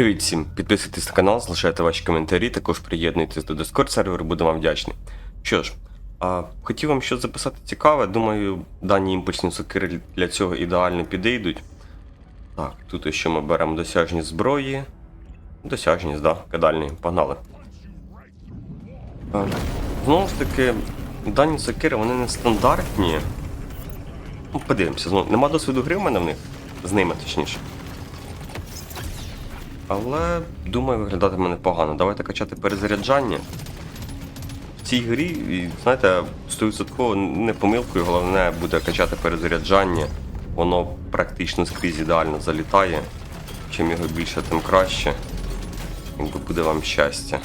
Привіт всім! Підписуйтесь на канал, залишайте ваші коментарі, також приєднуйтесь до Discord серверу, буду вам вдячний. Що ж, а, хотів вам щось записати цікаве, думаю, дані імпульсні сокири для цього ідеально підійдуть. Так, тут ще ми беремо досяжні зброї. Досяжність, да, кидальні, погнали. А, знову ж таки, дані сокири вони не стандартні. Ну, подивимося, знову. Нема досвіду гри в мене в них, з ними точніше. Але думаю, виглядатиме непогано. Давайте качати перезаряджання. В цій грі, знаєте, 100% не помилкою, головне буде качати перезаряджання. Воно практично скрізь ідеально залітає. Чим його більше, тим краще. Якби буде вам щастя.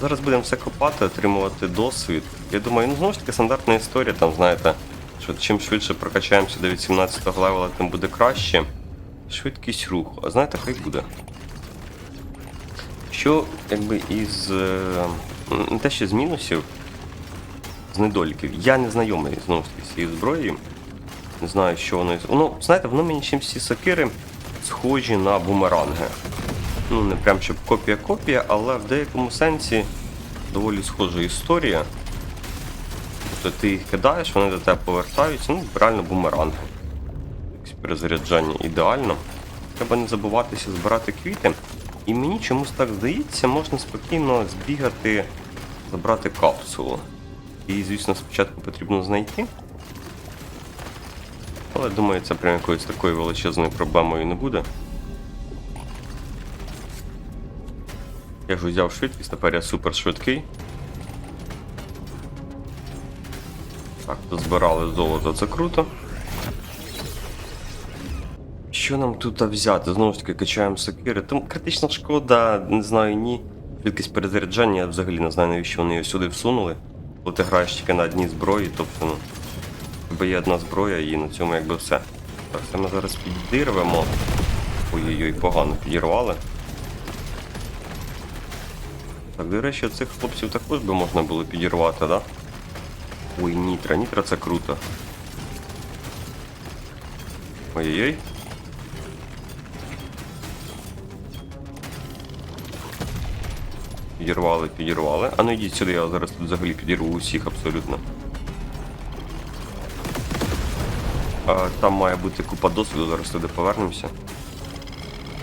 Зараз будемо все копати, отримувати досвід. Я думаю, ну знову ж таки стандартна історія, там, знаєте, що чим швидше прокачаємося до 18 левела, тим буде краще. Швидкість руху. А знаєте, хай буде. Що, якби із. е, Не те, що з мінусів, з недоліків. Я не знайомий знову ж таки з цією зброєю. Не знаю, що воно. із- Воно, знаєте, воно мені чим всі сокири схожі на бумеранги. Ну, не прям щоб копія-копія, але в деякому сенсі доволі схожа історія. Тобто ти їх кидаєш, вони до тебе повертаються, ну, реально бумеранги. Перезаряджання ідеально. Треба не забуватися збирати квіти. І мені чомусь так здається, можна спокійно збігати, забрати капсулу. Її, звісно, спочатку потрібно знайти. Але думаю, це прям якоюсь такою величезною проблемою не буде. Я ж взяв швидкість, тепер я супер швидкий. Так, дозбирали золото, це круто. Що нам тут взяти? Знову ж таки, качаємо сокири. Там критична шкода, не знаю, ні. Швидкість перезаряджання, я взагалі не знаю, навіщо вони її сюди всунули. Коли ти граєш тільки на одній зброї, тобто, ну, тебе є одна зброя і на цьому якби все. Так, це ми зараз підірвемо. Ой-ой-ой, погано підірвали. Так, до речі, цих хлопців також би можна було підірвати, да? Ой, нітра, нітра це круто. Ой-ой-ой. Підірвали, підірвали. А ну йдіть сюди, я зараз тут взагалі підірву усіх абсолютно. А, там має бути купа досвіду, зараз туди повернемося.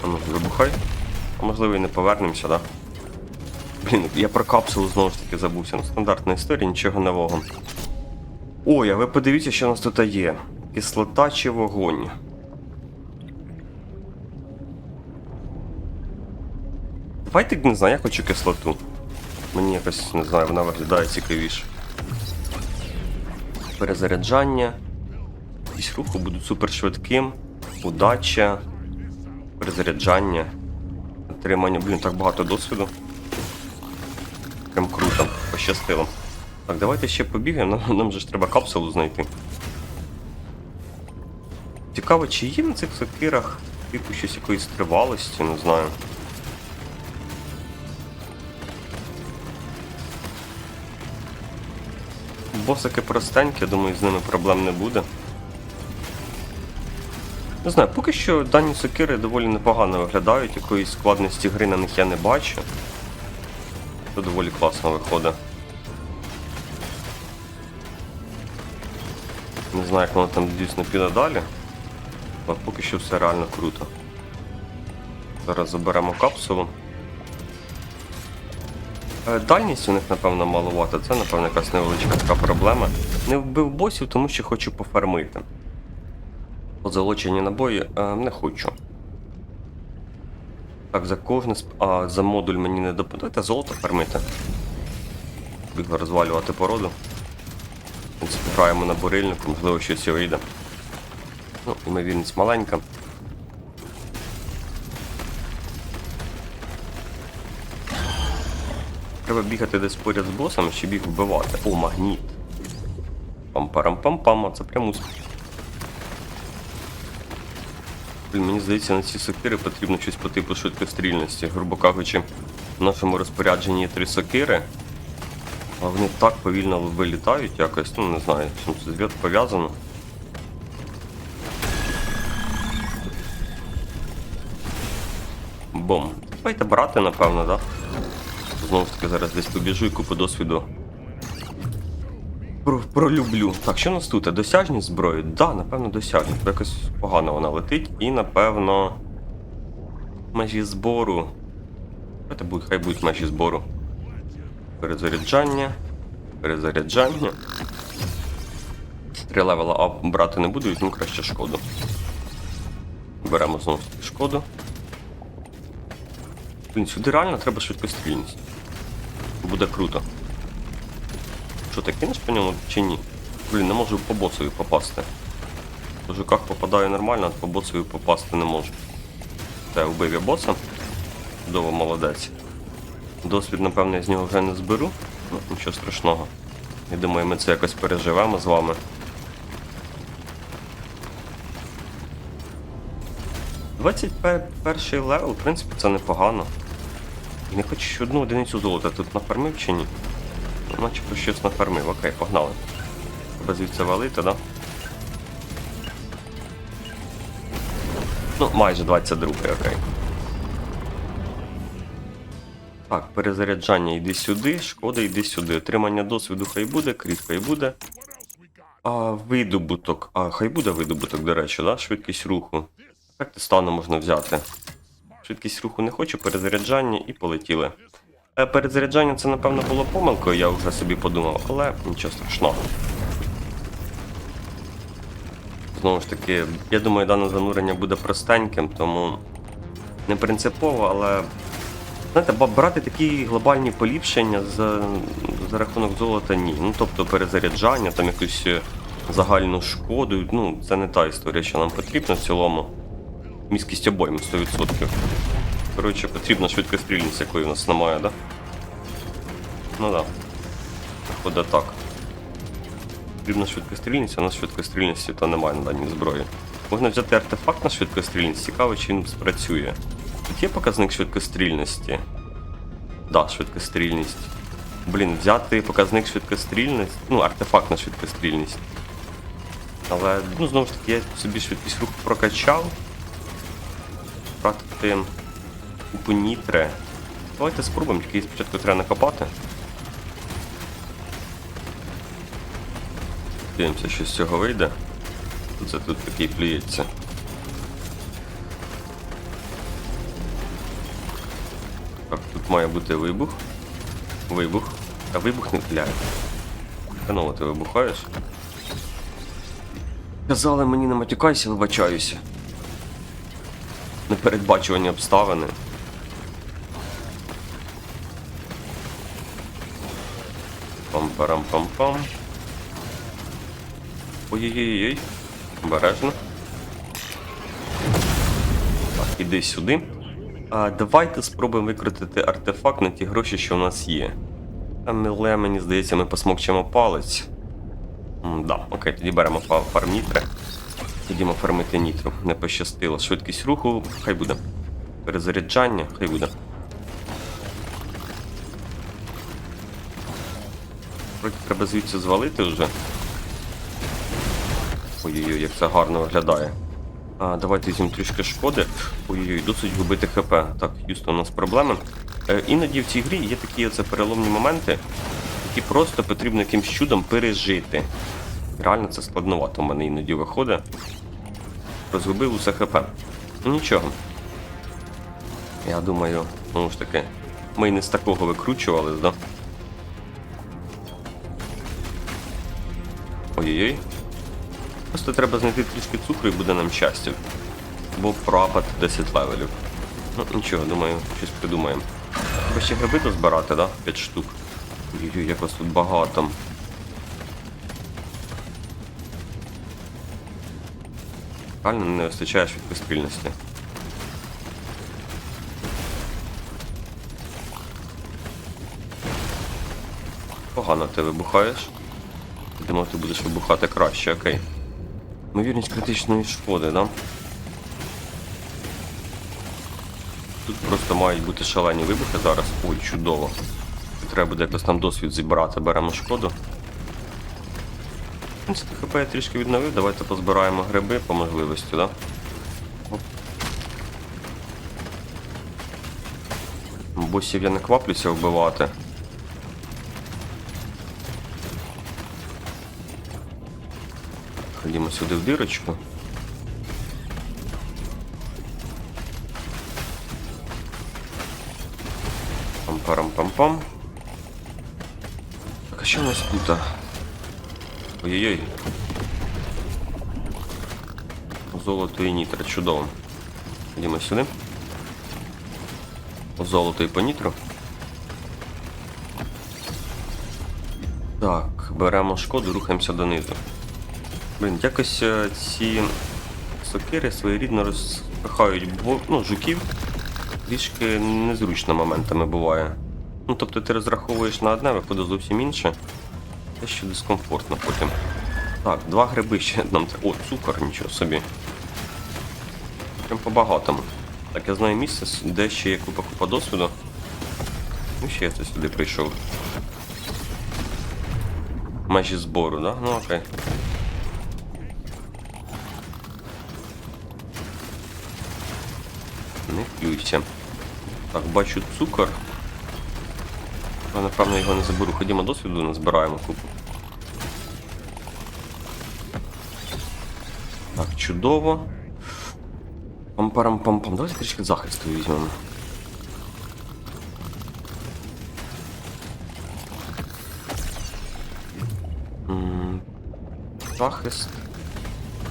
А ну, вибухай. А можливо і не повернемося, да? Блін, я про капсулу знову ж таки забувся. Ну, стандартна історія, нічого нового. Ой, а ви подивіться, що у нас тут є. Кислота чи вогонь. Давайте, не знаю, я хочу кислоту. Мені якось, не знаю, вона виглядає цікавіше. Перезаряджання. Якісь рухи будуть супер швидким. Удача. Перезаряджання. Отримання, блін, так багато досвіду. Прям круто, пощастило. Так, давайте ще побігаємо, нам, нам же ж треба капсулу знайти. Цікаво, чи є на цих сокирах типу щось якоїсь тривалості, не знаю. Босики простенькі, думаю, з ними проблем не буде. Не знаю, поки що дані сокири доволі непогано виглядають, якоїсь складності гри на них я не бачу. Це доволі класно виходить. Не знаю, як воно там дійсно піде далі. Але поки що все реально круто. Зараз заберемо капсулу. Е, Дальність у них, напевно, маловато. Це, напевно, якась невеличка така проблема. Не вбив босів, тому що хочу пофармити. Позолочені набої е, не хочу. Так, за кожне сп- а, за модуль мені не допомагає. Золото фармити. Бігла розвалювати породу. Граємо на бурильнику, можливо, щось вийде. Ну, ймовірність маленька. Треба бігати десь поряд з босом, щоб їх вбивати. О, магніт. Пам-парам-пам-пам, а це прям успіх. Блін, мені здається, на ці сокири потрібно щось по типу швидкострільності. Грубо кажучи, в нашому розпорядженні є три сокири, а вони так повільно вилітають якось, ну не знаю, чим це зв'язок пов'язано. Бом. Давайте брати, напевно, да? Знову ж таки, зараз десь побіжу і купу досвіду. Про, пролюблю. Так, що у нас тут? Досяжність зброї? Да, напевно, досяжність. Бо Якось погано вона летить. І, напевно. Межі збору. Хай будуть межі збору. Перезаряджання. Перезаряджання. Три левела ап брати не буду, візьму краще шкоду. Беремо знову шкоду. Блін, сюди реально треба швидкострільність. Буде круто. Що ти кинеш по ньому чи ні? Блін, не можу по боцеві попасти. По жуках попадаю нормально, а по боцеві попасти не можу. Та я вбив я боса. Чудово, молодець. Досвід, напевно, я з нього вже не зберу. Ну, нічого страшного. Я думаю, ми це якось переживемо з вами. Перший левел, в принципі, це непогано. Не хочу одну одиницю золота тут нафармив чи ні? Начебто щось нафармив. Окей, погнали. Треба звідси валити, да? Ну, майже 22, окей. Так, перезаряджання йди сюди, шкода йди сюди. Отримання досвіду хай буде, кріт хай буде. А, видобуток. А, хай буде видобуток, до речі, да? Швидкість руху. Ефекти стану можна взяти. Швидкість руху не хочу, перезаряджання і полетіли. Е, Перезаряджання це, напевно, було помилкою, я вже собі подумав, але нічого страшного. Знову ж таки, я думаю, дане занурення буде простеньким, тому не принципово, але знаєте, брати такі глобальні поліпшення за, за рахунок золота ні. Ну тобто перезаряджання, там якусь е, загальну шкоду, ну це не та історія, що нам потрібна в цілому. Міськість обойми 100%. Коротше, потрібна швидкострільність, якої в нас немає, да? Ну да. Буде так. Потрібна швидкострільність, а у нас швидкострільності то немає на даній зброї. Можна взяти артефакт на швидкострільність, цікаво, чи він спрацює. Тут є показник швидкострільності. Да, швидкострільність. Блін, взяти показник швидкострільності. Ну, артефакт на швидкострільність. Але, ну, знову ж таки, я собі швидкість руху прокачав. Втратити купу нітре. Давайте спробуємо, тільки спочатку треба накопати. Дивимося, що з цього вийде. Це тут такий плюється. Так, тут має бути вибух. Вибух. А вибух не пляє. Та ну ти вибухаєш. Казали мені не матюкайся, вибачаюся. Непередбачувані обставини. Пам-парам-пам-пам. Ой-ой-ой-ой. Обережно. Так, іди сюди. А, давайте спробуємо викрутити артефакт на ті гроші, що у нас є. Але мені здається, ми посмокчемо палець. М, да, окей, тоді беремо фа- Ідемо фармити нітру. Не пощастило. Швидкість руху, хай буде. Перезаряджання, хай буде. Треба звідси звалити вже. Ой-ой-ой, як це гарно виглядає. А, давайте візьмемо трішки шкоди. Ой-ой-ой, досить губити ХП. Так, Юсто, у нас проблеми. Е, іноді в цій грі є такі оце переломні моменти, які просто потрібно якимсь чудом пережити. Реально це складновато в мене іноді виходить. Розгубив усе ХП. Ну нічого. Я думаю, ну ж таки, ми й не з такого викручувались, да? Ой-ой-ой. Просто треба знайти трішки цукру і буде нам щастя. Бо пропад 10 левелів. Ну нічого, думаю, щось придумаємо. Треба ще гриби дозбирати, да? 5 штук. Ой-ой, як вас тут багато. Реально не вистачає швидкострільності. Погано ти вибухаєш. Думав, ти будеш вибухати краще, окей. Ймовірність критичної шкоди, да? Тут просто мають бути шалені вибухи зараз. Ой, чудово. Треба буде якось там досвід зібрати, беремо шкоду. Принципі, ХП я трішки відновив, давайте позбираємо гриби по можливості, да? Босів я не кваплюся вбивати. Ходімо сюди в дирочку. Пам-парам-пам-пам. Так, а що у нас тут? Ой-ой-ой. Золото і нітро, чудово. Ходімо сюди. Золото і по нітру. Так, беремо шкоду, рухаємося донизу. Блін, якось е, ці сокири своєрідно розпихають ну, жуків. Трішки незручно моментами буває. Ну, тобто ти розраховуєш на одне, виходить зовсім інше. Те, що дискомфортно потім. Так, два гриби ще нам треба. О, цукор, нічого собі. Прям по-багатому. Так, я знаю місце, де ще є купа купа досвіду. Ну, ще я це сюди прийшов. Межі збору, да? Ну окей. Не плюйся. Так, бачу цукор. Я, напевно, його не заберу. Ходімо досвіду, назбираємо купу. Так, чудово. Пам-парам-пам-пам. Давайте трішки захисту візьмемо. Захист.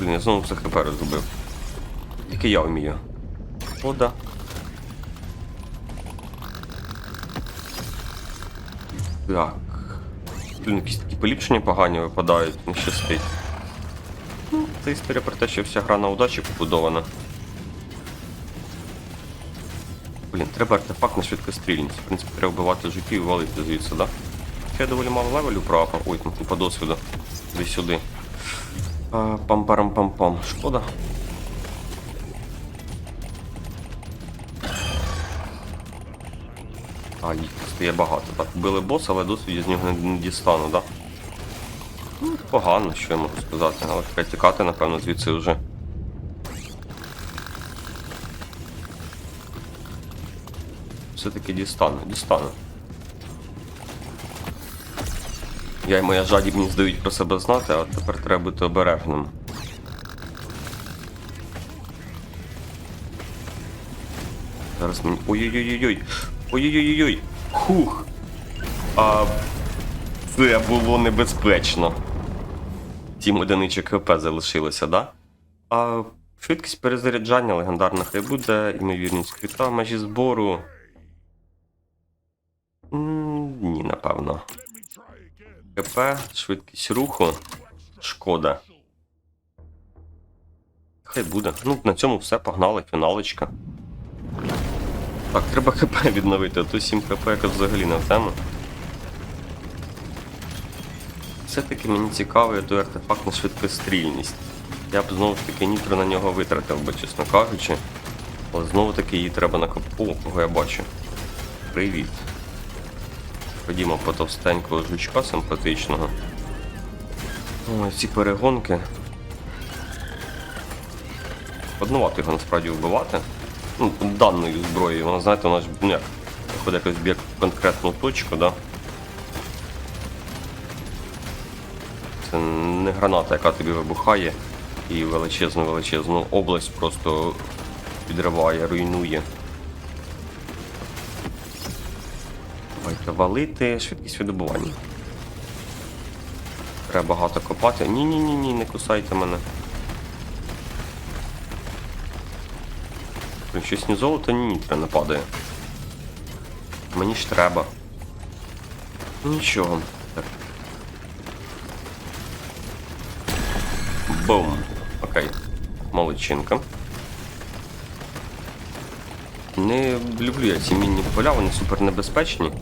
Блін, я знову все хп розгубив. Тільки я вмію. Вода. Так. Блін, якісь такі поліпшення погані випадають, не щастить. Ну, це історія про те, що вся гра на удачі побудована. Блін, треба артефакт на швидкострільність. В принципі, треба вбивати жуків і валити звідси, да? Я доволі мало левелю прапор. Ой, там купа досвіду. Десь сюди. Пам-парам-пам-пам. Шкода. А, їх стає багато. Так, вбили боса, але досвід я з нього не, дістану, да? Ну, погано, що я можу сказати, але треба тікати, напевно, звідси вже. Все-таки дістану, дістану. Я і моя жадібність дають про себе знати, а тепер треба бути обережним. Зараз мені. Ой-ой-ой-ой! Ой-ой-ой-ой! Хух! А це було небезпечно. Сім одиничок ХП залишилося, да? А швидкість перезаряджання легендарна хай буде, ймовірність квіта, межі збору. Ні, напевно. ХП, швидкість руху, шкода. Хай буде. Ну, на цьому все, погнали, фіналочка. Так, треба ХП відновити, а то 7 ХП якось взагалі не тему. Все-таки мені цікавий той артефакт на швидкострільність. Я б знову ж таки нітро на нього витратив би, чесно кажучи. Але знову таки її треба накопу, кого я бачу. Привіт. Ходімо по товстенького жучка симпатичного. Ой, ці перегонки. Однувато його насправді вбивати. Ну, даною зброєю, вона, знаєте, вона ж ну, як, виходить якось б'є конкретну точку, да? Це не граната, яка тобі вибухає і величезну величезну область просто підриває, руйнує. Давайте валити, швидкість видобування. Треба багато копати. Ні-ні-ні, ні, не кусайте мене. Блін, Щось ні золото, ні нітра не падає. Мені ж треба. Ну, Нічого. Так. Бум. Окей. Молодчинка. Не люблю я ці мінні поля, вони супер небезпечні.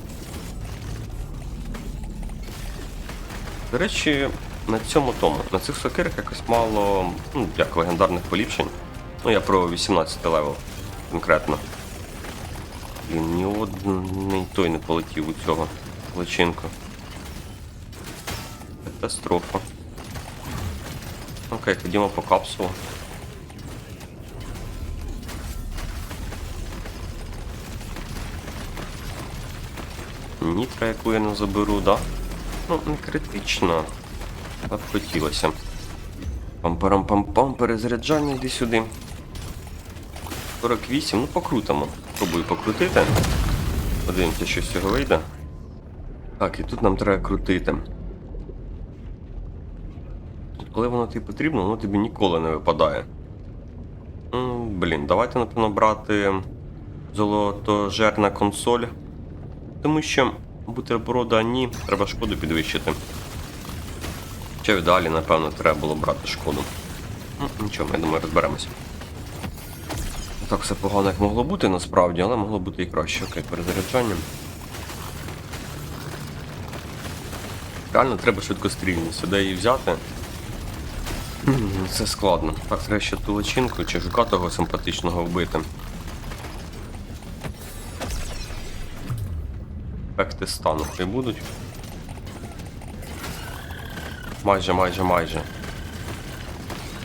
До речі, на цьому тому, на цих сокирах якось мало, ну, як легендарних поліпшень. Ну, я про 18 левел конкретно. Блін, ні один той не полетів у цього личинку. Катастрофа. Окей, ходімо по капсулу. Нітра, яку я не заберу, да? Ну, не критично. Так хотілося. Пам-парам-пам-пам, перезаряджання йди сюди. 48, ну покрутимо. Пробую покрутити. Подивимося, що з цього вийде. Так, і тут нам треба крутити. Коли воно тобі потрібно, воно тобі ніколи не випадає. М, Блін, давайте, напевно, брати золотожерна консоль. Тому що бутерброда ні, треба шкоду підвищити. Чи далі, напевно, треба було брати шкоду. Ну, нічого, я думаю, розберемося. Так все погано, як могло бути насправді, але могло бути і краще. Окей, перезаряджання. Реально треба швидко швидкострільність, де її взяти. Це складно. Так, треба ще ту чи жука того симпатичного вбити. Ефекти стану хай будуть. Майже, майже, майже.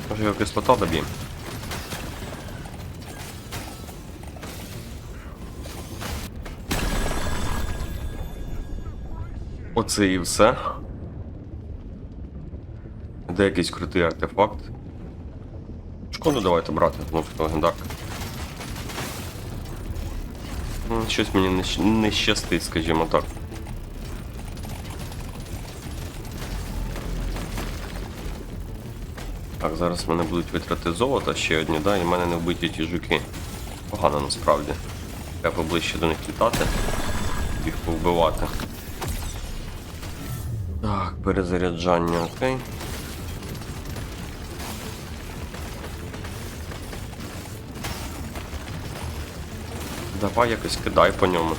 Може його кислота доб'є. Оце і все. Де якийсь крутий артефакт. Шкоду давайте брати, ну що легендарка. Ну, Щось мені не, щастить, скажімо так. Так, зараз в мене будуть витрати золота ще одні, да, і в мене не вбиті ті жуки. Погано насправді. Треба поближче до них літати, їх повбивати. Перезаряджання, окей. Давай якось кидай по ньому.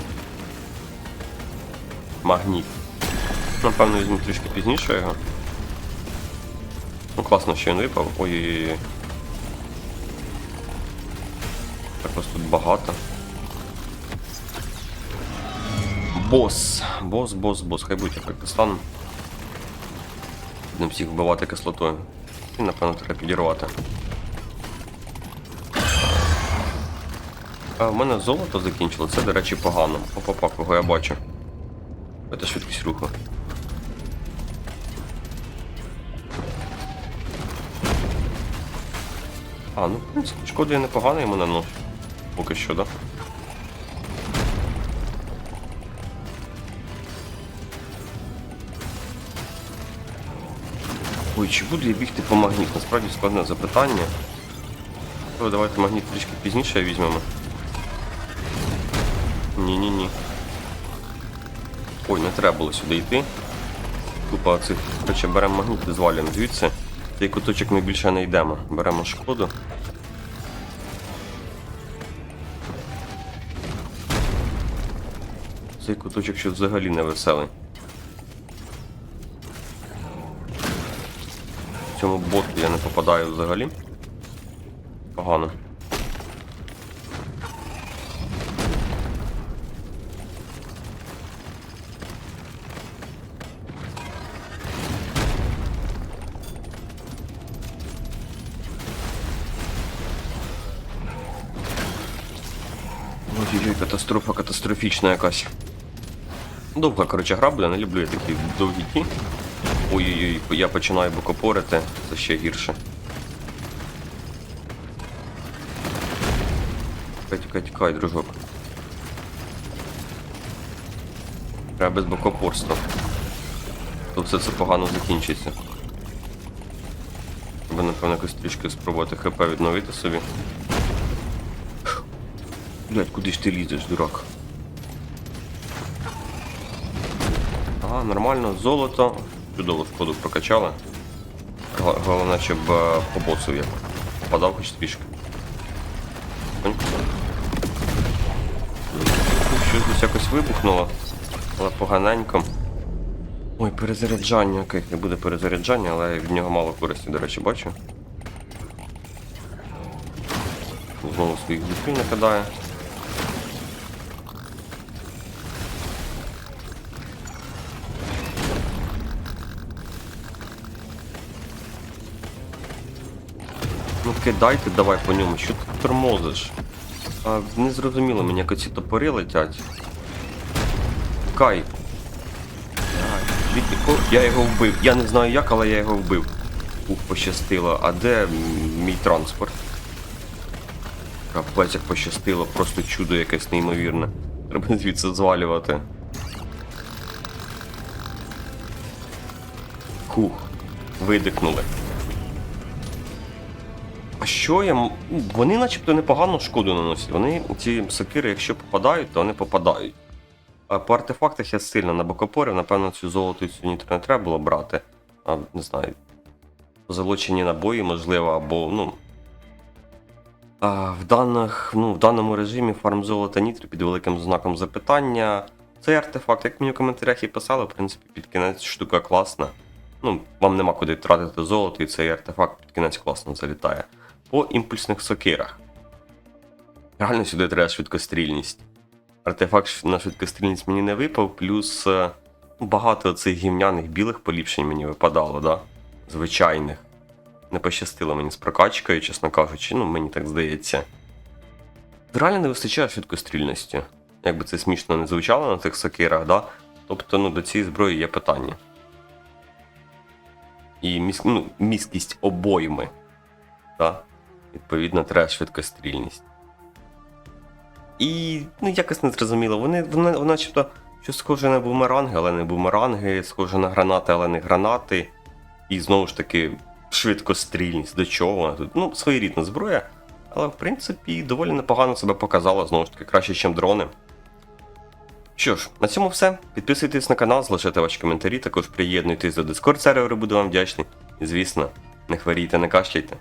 Магніт. Напевно, візьму трішки пізніше його. Ну класно, що він випав. Ой-ой-ой. Так ось тут багато. Бос. Бос, бос, бос. Хай будь ефекти стану. Будемо всіх вбивати кислотою. І напевно треба підірвати. А, в мене золото закінчило, це, до речі, погано. Опа-па, кого я бачу. Це швидкість руху. А, ну, в принципі, шкода я непогано йому наношу. Поки що, да? Ой, чи буду я бігти по магніт? Насправді складне запитання. Але давайте магніт трішки пізніше візьмемо. Ні-ні-ні. Ой, не треба було сюди йти. Купа цих. Короче, беремо магніт і звалюємо звідси. Цей куточок ми більше не йдемо. Беремо шкоду. Цей куточок ще взагалі не веселий. Цьому боту я не попадаю взагалі. Погано. Ой-ой-ой, катастрофа катастрофічна якась. Довга, коротше, гра буде, не люблю я такі довгі ті. Ой-ой-ой, я починаю бокопорити, це ще гірше. Тікай, тікай, тікай, дружок. Треба без бокопорства. То все це погано закінчиться. Треба, напевно, якось трішки спробувати хп відновити собі. Блять, куди ж ти лізеш, дурак? Ага, нормально, золото. Чудово шкоду прокачали. Головне, щоб е, по босу я попадав хоч трішки. Щось десь якось вибухнуло, але поганенько. Ой, перезаряджання, окей, не буде перезаряджання, але від нього мало користі, до речі, бачу. Знову своїх дітей накидає. Ну кидайте давай по ньому, що ти тормозиш? А, не мені, як оці топори летять. Якого- Я його вбив. Я не знаю як, але я його вбив. Ух, пощастило. А де мій транспорт? Капець, як пощастило, просто чудо якесь неймовірне. Треба звідси звалювати. Хух, видихнули. Що я. Вони начебто непогану шкоду наносять. Вони ці сокири, якщо попадають, то вони попадають. А по артефактах я сильно набокопорив, напевно, цю золоту цю нітро не треба було брати. А, не знаю. Залочені набої, можливо, або, ну. А, в, даних, ну, в даному режимі фарм золота нітри під великим знаком запитання. Цей артефакт, як мені в коментарях і писали, в принципі, під кінець штука класна. Ну, вам нема куди тратити золото, і цей артефакт під кінець класно залітає. По імпульсних сокирах. Реально сюди треба швидкострільність. Артефакт на швидкострільність мені не випав, плюс е, багато цих гівняних білих поліпшень мені випадало, да? Звичайних. Не пощастило мені з прокачкою, чесно кажучи, ну мені так здається. Реально не вистачає швидкострільності. Як би це смішно не звучало на цих сокирах, да? Тобто, ну, до цієї зброї є питання. І міс... ну, міськість обойми. Да? Відповідно, треба швидкострільність. І ну, якось не зрозуміло. Вони, вони, вони начебто, що схоже на бумеранги, але не бумеранги, схоже на гранати, але не гранати. І знову ж таки, швидкострільність, до чого вона тут. Ну, своєрідна зброя, але в принципі доволі непогано себе показала, знову ж таки, краще, ніж дрони. Що ж, на цьому все. Підписуйтесь на канал, залишайте ваші коментарі, також приєднуйтесь до Discord серверу, буду вам вдячний. І звісно, не хворійте, не кашляйте.